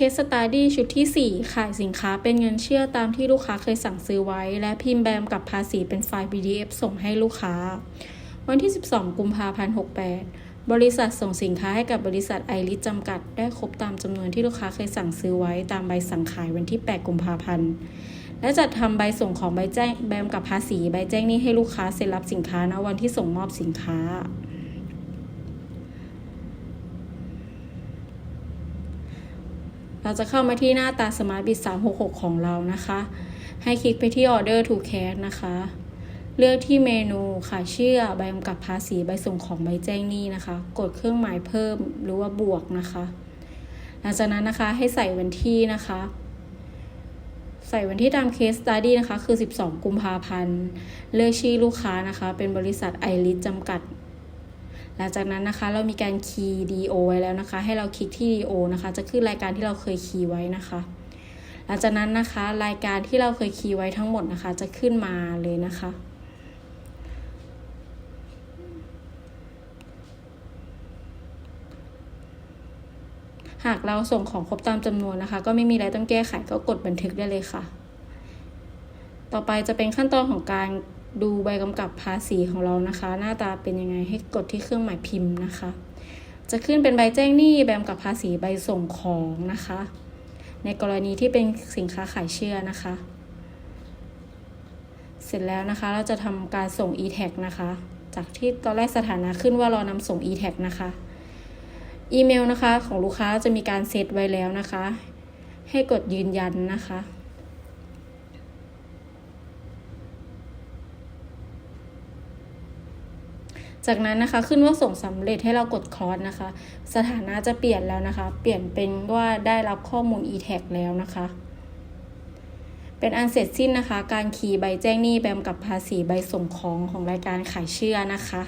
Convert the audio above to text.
เคสสต u ดี้ชุดที่ 4 ขายสินค้าเป็นเงินเชื่อตามที่ลูกค้าเคยสั่งซื้อไว้ และพิมพ์แบมกับภาษีเป็นไฟล์ PDF ส่งให้ลูกค้า วันที่ 12 กุมภาพันธ์ 68 บริษัทส่งสินค้าให้กับบริษัทไอริสจำกัด ได้ครบตามจำนวนที่ลูกค้าเคยสั่งซื้อไว้ตามใบสั่งขายวันที่ 8 กุมภาพันธ์ และจัดทำใบส่งของใบแจ้งแบมกับภาษีใบแจ้งนี้ให้ลูกค้าเซ็นรับสินค้าณวันที่ส่งมอบสินค้า เราจะเข้ามาที่หน้าตา Smart Bit 366 ของเรานะคะ ให้คลิกไปที่ Order to Cash นะคะ เลือกที่เมนูค่ะชื่อใบกำกับภาษีใบส่งของใบแจ้งหนี้นะคะ กดเครื่องหมายเพิ่มหรือว่าบวกนะคะ หลังจากนั้นนะคะให้ใส่วันที่นะคะ ใส่วันที่ตามเคสสต u d ดี้นะคะ คือ 12 กุมภาพันธ์ เลือกชื่อลูกค้านะคะ เป็นบริษัทไอริสจำกัด หลังจากนั้นนะคะเรามีการคีย์ DO ไว้แล้วนะคะ ให้เราคลิกที่ DO นะคะ จะขึ้นรายการที่เราเคยคีย์ไว้นะคะ หลังจากนั้นนะคะ รายการที่เราเคยคีย์ไว้ทั้งหมดนะคะ จะขึ้นมาเลยนะคะ หากเราส่งของครบตามจำนวนนะคะ ก็ไม่มีอะไรต้องแก้ไขก็กดบันทึกได้เลยค่ะ ต่อไปจะเป็นขั้นตอนของการ ดูใบกำกับภาษีของเรานะคะ หน้าตาเป็นยังไงให้กดที่เครื่องหมายพิมพ์นะคะ จะขึ้นเป็นใบแจ้งหนี้ใบกำกับภาษีใบส่งของนะคะ ในกรณีที่เป็นสินค้าขายเชื่อนะคะ เสร็จแล้วนะคะเราจะทำการส่ง e-tag นะคะ จากที่ตอนแรกสถานะขึ้นว่ารอนำส่ง e-tag นะคะอีเมลนะคะของลูกค้าจะมีการเซตไว้แล้วนะคะ ให้กดยืนยันนะคะ จากนั้นนะคะขึ้นว่าส่งสำเร็จให้เรากดคอร์สนะคะ สถานะจะเปลี่ยนแล้วนะคะ เปลี่ยนเป็นว่าได้รับข้อมูล e-tag แล้วนะคะ เป็นอันเสร็จสิ้นนะคะ การขี่ใบแจ้งหนี้แบมกับภาษีใบส่งของของรายการขายเชื่อนะคะ